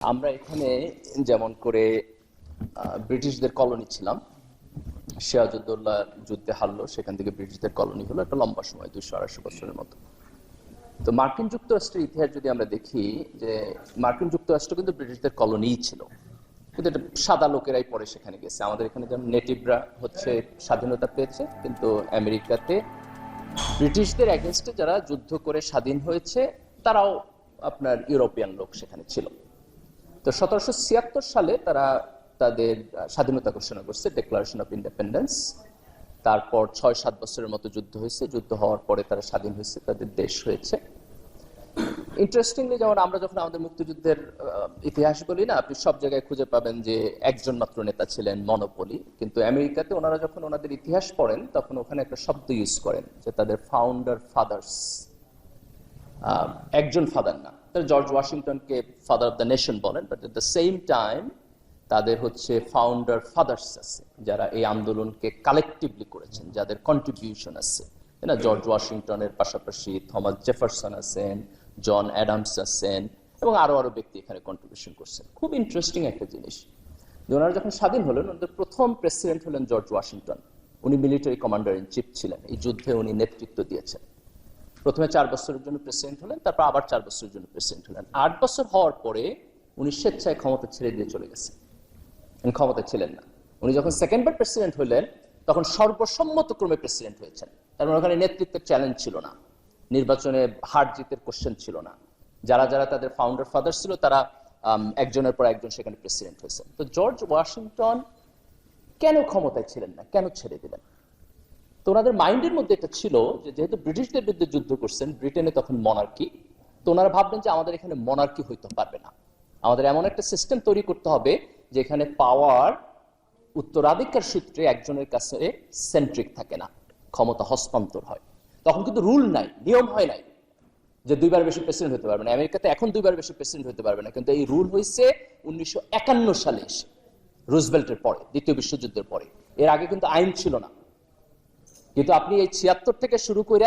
আমরা এখানে যেমন করে ব্রিটিশদের কলোনি ছিলাম। সিরাজউদ্দৌলা যুদ্ধে হারলো, সেখান থেকে ব্রিটিশদের কলোনি হলো একটা লম্বা সময়, দুইশো আড়াইশো বছরের মতো। তো মার্কিন যুক্তরাষ্ট্রের ইতিহাস যদি আমরা দেখি, যে মার্কিন যুক্তরাষ্ট্র কিন্তু ব্রিটিশদের কলোনিই ছিল। কিন্তু এটা সাদা লোকেরাই পরে সেখানে গেছে। আমাদের এখানে যেমন নেটিভরা হচ্ছে স্বাধীনতা পেয়েছে, কিন্তু আমেরিকাতে ব্রিটিশদের এগেনস্টে যারা যুদ্ধ করে স্বাধীন হয়েছে, তারাও আপনার ইউরোপিয়ান লোক সেখানে ছিল। তো সতেরোশো ছিয়াত্তর সালে তারা তাদের স্বাধীনতা ঘোষণা করছে ডিক্লারেশন অফ ইন্ডিপেন্ডেন্স তারপর ছয় সাত বছরের মতো যুদ্ধ হয়েছে। যুদ্ধ হওয়ার পরে তারা স্বাধীন হয়েছে, তাদের দেশ হয়েছে। ইন্টারেস্টিংলি যেমন আমরা যখন আমাদের মুক্তিযুদ্ধের ইতিহাস বলি না, আপনি সব জায়গায় খুঁজে পাবেন যে একজন মাত্র নেতা ছিলেন মনোপলি কিন্তু আমেরিকাতে ওনারা যখন ওনাদের ইতিহাস পড়েন, তখন ওখানে একটা শব্দ ইউজ করেন যে তাদের ফাউন্ডার ফাদার্স একজন ফাদার না। তারা জর্জ ওয়াশিংটনকে ফাদার অফ দ্য নেশন বলেন but at the same time তাদের হচ্ছে ফাউন্ডার ফাদার্স আছে, যারা এই আন্দোলনকে কালেকটিভলি করেছেন, যাদের কন্ট্রিবিউশন আছে। না? জর্জ ওয়াশিংটনের পাশাপাশি থমাস জেফারসন আছেন, জন অ্যাডামস আছেন, এবং আরও আরও ব্যক্তি এখানে কন্ট্রিবিউশন করছেন। খুব ইন্টারেস্টিং একটা জিনিস। ওনারা যখন স্বাধীন হলেন, ওনাদের প্রথম প্রেসিডেন্ট হলেন জর্জ ওয়াশিংটন। উনি মিলিটারি কমান্ডার ইন চিফ ছিলেন। এই যুদ্ধে উনি নেতৃত্ব দিয়েছেন। প্রথমে চার বছরের জন্য প্রেসিডেন্ট হলেন, তারপর আবার চার বছরের জন্য প্রেসিডেন্ট হলেন। আট বছর হওয়ার পরে উনি স্বেচ্ছায় ক্ষমতা ছেড়ে দিয়ে চলে গেছেন। উনি ক্ষমতা ছিলেন না। উনি যখন সেকেন্ডবার প্রেসিডেন্ট হলেন, তখন সর্বসম্মত ক্রমে প্রেসিডেন্ট হয়েছেন। তার মানে ওখানে নেতৃত্বের চ্যালেঞ্জ ছিল না। নির্বাচনে হার জিতের কোশ্চেন ছিল না। যারা যারা তাদের ফাউন্ডার ফাদার ছিল, তারা একজনের পর একজন সেখানে প্রেসিডেন্ট হয়েছেন। তো জর্জ ওয়াশিংটন কেন ক্ষমতায় ছিলেন না? কেন ছেড়ে দিলেন? তো ওনাদের মাইন্ডের মধ্যে এটা ছিল যে যেহেতু ব্রিটিশদের বিরুদ্ধে যুদ্ধ করছেন, ব্রিটেনে তখন মনার্কি তো ওনারা ভাবলেন যে আমাদের এখানে মনার্কি হইতে পারবে না। আমাদের এমন একটা সিস্টেম তৈরি করতে হবে যেখানে পাওয়ার উত্তরাধিকার সূত্রে একজনের কাছে সেন্ট্রিক থাকে না, ক্ষমতা হস্তান্তর হয়। তখন কিন্তু রুল নাই, নিয়ম হয় নাই যে দুইবার বেশি প্রেসিডেন্ট হতে পারবে না। আমেরিকাতে এখন দুইবার বেশি প্রেসিডেন্ট হতে পারবে না, কিন্তু এই রুল হয়েছে উনিশশো একান্ন সালে এসে রুজবেল্টের পরে, দ্বিতীয় বিশ্বযুদ্ধের পরে। এর আগে কিন্তু আইন ছিল না। কিন্তু আপনি এই ছিয়াত্তর থেকে শুরু করে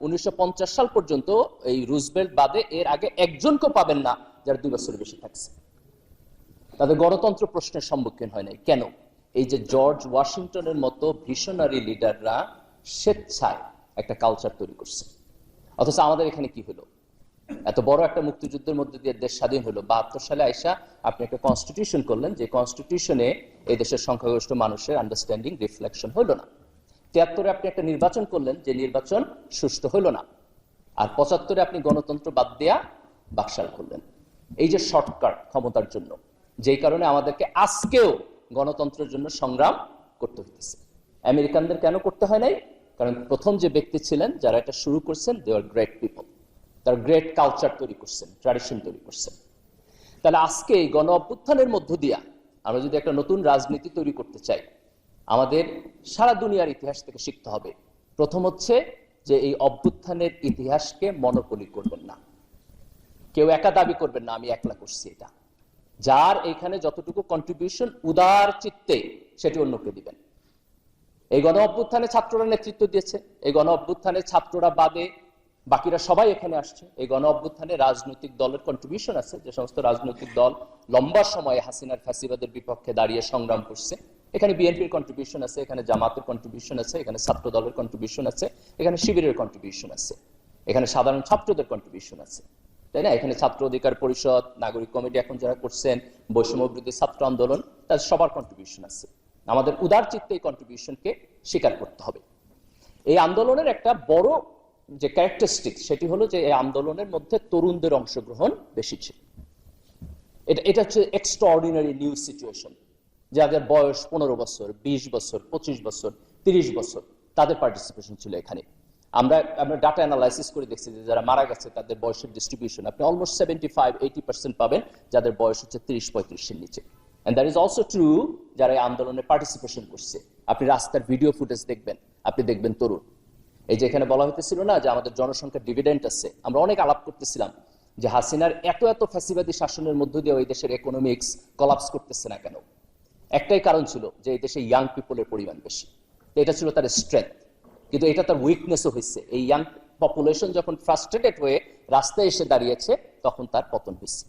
উনিশশো সাল পর্যন্ত এই রুজবেল্ট বাদে এর আগে একজনকেও পাবেন না যারা দুই বছরের বেশি থাকছে। তাদের গণতন্ত্র প্রশ্নের সম্মুখীন হয় নাই। কেন? এই যে জর্জ ওয়াশিংটনের মতো ভিশনারি লিডাররা স্বেচ্ছায় একটা কালচার তৈরি করছে। অথচ আমাদের এখানে কি হলো? এত বড় একটা মুক্তিযুদ্ধের মধ্যে দিয়ে দেশ স্বাধীন হলো। বাহাত্তর সালে আইসা আপনি একটা কনস্টিটিউশন করলেন। যে কনস্টিটিউশনে এই দেশের সংখ্যাগরিষ্ঠ মানুষের আন্ডারস্ট্যান্ডিং রিফ্লেকশন হলো না। তিয়াত্তরে আপনি একটা নির্বাচন করলেন, যে নির্বাচন সুষ্ঠু হলো না। আর পঁচাত্তরে আপনি গণতন্ত্র বাদ দেয়া বাকশাল করলেন। এই যে শর্টকাট ক্ষমতার জন্য, যেই কারণে আমাদেরকে আজকেও গণতন্ত্রের জন্য সংগ্রাম করতে হইতেছে। আমেরিকানদের কেন করতে হয় নাই? কারণ প্রথম যে ব্যক্তি ছিলেন, যারা এটা শুরু করছেন দে আর গ্রেট পিপল তার গ্রেট কালচার তৈরি করছেন ট্র্যাডিশন তৈরি করছেন। তাহলে আজকে এই গণ অভ্যুত্থানের মধ্য দিয়া আমরা যদি একটা নতুন রাজনীতি তৈরি করতে চাই আমাদের সারা দুনিয়ার ইতিহাস থেকে শিখতে হবে। প্রথম হচ্ছে যে এই অভ্যুত্থানের ইতিহাসকে মনোপলি করবেন না। কেউ একা দাবি করবেন না, আমি একলা করছি এটা। যার এখানে যতটুকু কন্ট্রিবিউশন উদার চিত্তে সেটি অন্যকে দিবেন। এই গণ অভ্যুত্থানে ছাত্ররা নেতৃত্ব দিয়েছে। এই গণ অভ্যুত্থানে ছাত্ররা বাদে বাকিরা সবাই এখানে আসছে। এই গণ অভ্যুত্থানে রাজনৈতিক দলের কন্ট্রিবিউশন আছে। যে সমস্ত রাজনৈতিক দল লম্বা সময়ে হাসিনার ফাঁসিবাদের বিপক্ষে দাঁড়িয়ে সংগ্রাম করছে। এখানে বিএনপির কন্ট্রিবিউশন আছে, এখানে জামাতের কন্ট্রিবিউশন আছে, এখানে ছাত্র দলের কন্ট্রিবিউশন আছে, এখানে শিবিরের কন্ট্রিবিউশন আছে, এখানে সাধারণ ছাত্রদের কন্ট্রিবিউশন আছে, তাই না? এখানে ছাত্র অধিকার পরিষদ, নাগরিক কমিটি এখন যারা করছেন, বৈষম্য বিরোধী ছাত্র আন্দোলন, তাদের সবার কন্ট্রিবিউশন আছে। আমাদের উদার চিত্তে এই কন্ট্রিবিউশনকে স্বীকার করতে হবে। এই আন্দোলনের একটা বড় যে ক্যারেক্টারিস্টিক সেটি হলো যে এই আন্দোলনের মধ্যে তরুণদের অংশগ্রহণ বেশি ছিল। এটা এটা হচ্ছে এক্সট্রাঅর্ডিনারি নিউ সিচুয়েশন যাদের বয়স পনেরো বছর, বিশ বছর, পঁচিশ বছর, তিরিশ বছর, তাদের পার্টিসিপেশন ছিল এখানে। আমরা আমরা ডাটা অ্যানালাইসিস করে দেখছি যে যারা মারা গেছে, তাদের বয়সের ডিস্ট্রিবিউশন আপনি almost seventy five eighty percent পাবেন, যাদের বয়স হচ্ছে তিরিশ পঁয়ত্রিশের নিচে। And that is also true যারা এই আন্দোলনে পার্টিসিপেশন করছে। আপনি রাস্তার ভিডিও ফুটেজ দেখবেন, আপনি দেখবেন তরুণ। এই যে এখানে বলা হইতেছিল না যে আমাদের জনসংখ্যার ডিভিডেন্ট আছে, আমরা অনেক আলাপ করতেছিলাম যে হাসিনার এত এত ফ্যাসিবাদী শাসনের মধ্য দিয়ে ওই দেশের ইকোনমিক্স কলাপস করতেছে না কেন? একটাই কারণ ছিল যে এই দেশে ইয়াং পিপলের পরিমাণ বেশি। এটা ছিল তার স্ট্রেংথ কিন্তু এটা তার উইকনেসও হয়েছে এই ইয়াং পপুলেশন যখন ফ্রাস্ট্রেটেড হয়ে রাস্তায় এসে দাঁড়িয়েছে, তখন তার পতন হয়েছে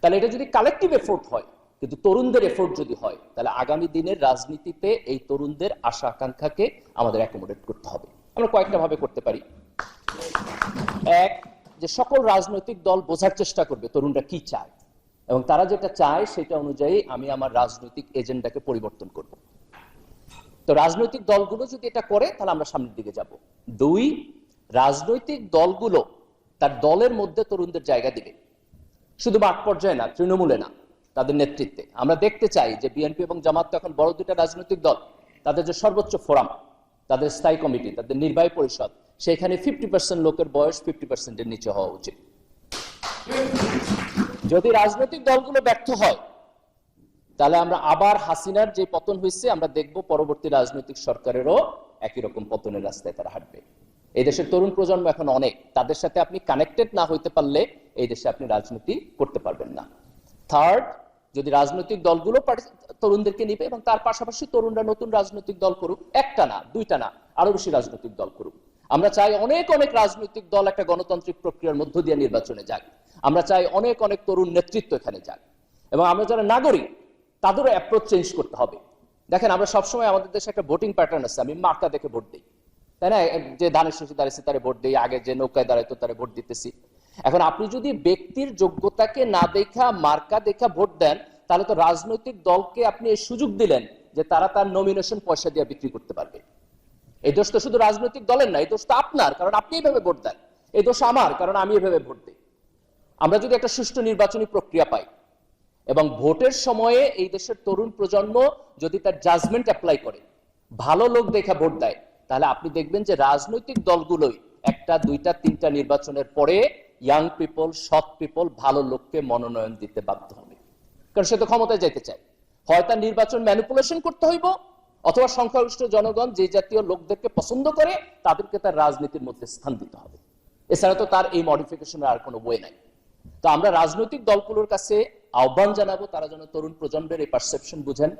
তাহলে এটা যদি কালেকটিভ এফোর্ট হয়, কিন্তু তরুণদের এফোর্ট যদি হয়, তাহলে আগামী দিনের রাজনীতিতে এই তরুণদের আশা আকাঙ্ক্ষাকে আমাদের অ্যাকোমোডেট করতে হবে। আমরা কয়েকটা ভাবে করতে পারি। এক, যে সকল রাজনৈতিক দল বোঝার চেষ্টা করবে তরুণরা কি চায়। এবং তারা যেটা চায় সেটা অনুযায়ী আমি আমার রাজনৈতিক এজেন্ডাকে পরিবর্তন করব। তো রাজনৈতিক দলগুলো যদি এটা করে, তাহলে আমরা সামনের দিকে যাব। দুই, রাজনৈতিক দলগুলো তার দলের মধ্যে তরুণদের জায়গা দিবে। শুধু মাঠ পর্যায়ে না, তৃণমূলে না, তাদের নেতৃত্বে। আমরা দেখতে চাই যে বিএনপি এবং জামাত এখন বড় দুটা রাজনৈতিক দল। তাদের যে সর্বোচ্চ ফোরাম, তাদের স্থায়ী কমিটি, তাদের নির্বাহী পরিষদ, সেখানে ফিফটি পার্সেন্ট লোকের বয়স ফিফটি পার্সেন্টের নিচে হওয়া উচিত। যদি রাজনৈতিক দলগুলো ব্যর্থ হয়, তাহলে আমরা আবার হাসিনার যে পতন হয়েছে, আমরা দেখব পরবর্তী রাজনৈতিক সরকারেরও একই রকম পতনের রাস্তায় তারা হাঁটবে। এই দেশের তরুণ প্রজন্ম এখন অনেক, তাদের সাথে আপনি কানেক্টেড না হইতে পারলে এই দেশে আপনি রাজনীতি করতে পারবেন না। থার্ড যদি রাজনৈতিক দলগুলো তরুণদেরকে নিবে এবং তার পাশাপাশি তরুণরা নতুন রাজনৈতিক দল করুক, একটা না, দুইটা না আরও বেশি রাজনৈতিক দল করুক। আমরা চাই অনেক অনেক রাজনৈতিক দল একটা গণতান্ত্রিক প্রক্রিয়ার মধ্য দিয়ে নির্বাচনে যাক। আমরা চাই অনেক অনেক তরুণ নেতৃত্ব এখানে যাক। এবং আমরা যারা নাগরিক, তাদেরও অ্যাপ্রোচ চেঞ্জ করতে হবে। দেখেন, আমরা সবসময় আমাদের দেশে একটা ভোটিং প্যাটার্ন আছে, আমি মার্কা দেখে ভোট দিই। তাই না? যে ধানের শেষে দাঁড়িয়েছে তারে ভোট দিই, আগে যে নৌকায় দাঁড়াইতো, তারে ভোট দিতেছি। এখন আপনি যদি ব্যক্তির যোগ্যতাকে না দেখা, মার্কা দেখা ভোট দেন, তাহলে তো রাজনৈতিক দলকে আপনি এই সুযোগ দিলেন যে তারা তার নমিনেশন পয়সা দিয়ে বিক্রি করতে পারবে। এই দোষ তো শুধু রাজনৈতিক দলের না, এই দোষ তো আপনার, কারণ আপনি এইভাবে ভোট দেন। এই দোষ আমার, কারণ আমি এভাবে ভোট দিই। আমরা যদি একটা সুষ্ঠু নির্বাচনী প্রক্রিয়া পাই এবং ভোটের সময়ে এই দেশের তরুণ প্রজন্ম যদি তার জাজমেন্ট অ্যাপ্লাই করে, ভালো লোক দেখে ভোট দেয়, তাহলে আপনি দেখবেন যে রাজনৈতিক দলগুলোই একটা, দুইটা, তিনটা নির্বাচনের পরে ইয়াং পিপল সৎ পিপল ভালো লোককে মনোনয়ন দিতে বাধ্য হবে। কারণ সে তো ক্ষমতায় যেতে চায়। হয় তার নির্বাচন ম্যানিপুলেশন করতে হইব, অথবা সংখ্যাগরিষ্ঠ জনগণ যে জাতীয় লোকদেরকে পছন্দ করে, তাদেরকে তার রাজনীতির মধ্যে স্থান দিতে হবে। এছাড়া তো তার এই মডিফিকেশনের আর কোনো বই নাই। তো আমরা রাজনৈতিক দলগুলোর কাছে আহ্বান জানাব, তারা যেন তরুণ প্রজন্মের এই পারসেপশন বুঝেন।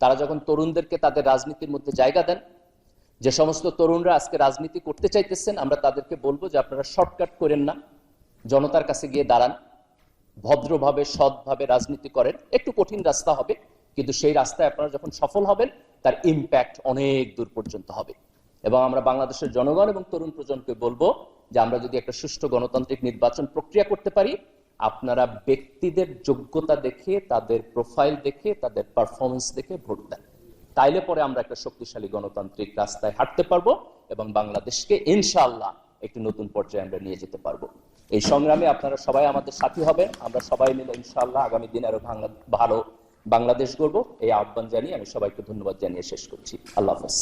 তারা যখন তরুণদেরকে তাদের রাজনীতির মধ্যে জায়গা দেন, যে সমস্ত তরুণরা আজকে রাজনীতি করতে চাইতেছেন, আমরা তাদেরকে বলব যে আপনারা শর্টকাট করেন না, জনতার কাছে গিয়ে দাঁড়ান, ভদ্রভাবে, সৎভাবে রাজনীতি করেন। একটু কঠিন রাস্তা হবে, কিন্তু সেই রাস্তায় আপনারা যখন সফল হবেন, তার ইম্প্যাক্ট অনেক দূর পর্যন্ত হবে। এবং আমরা বাংলাদেশের জনগণ এবং তরুণ প্রজন্মকে বলব যে আমরা যদি একটা সুষ্ঠু গণতান্ত্রিক নির্বাচন প্রক্রিয়া করতে পারি, আপনারা ব্যক্তিদের যোগ্যতা দেখে, তাদের প্রোফাইল দেখে, তাদের পারফরমেন্স দেখে ভোট দেন। তাইলে পরে আমরা একটা শক্তিশালী গণতান্ত্রিক রাস্তায় হাঁটতে পারব এবং বাংলাদেশকে ইনশাআল্লাহ একটি নতুন পর্যায়ে আমরা নিয়ে যেতে পারব। এই সংগ্রামে আপনারা সবাই আমাদের সাথী হবেন। আমরা সবাই মিলে ইনশাআল্লাহ আগামী দিন আরও ভালো বাংলাদেশ গড়বো। এই আহ্বান জানিয়ে আমি সবাইকে ধন্যবাদ জানিয়ে শেষ করছি। আল্লাহ হাফেজ।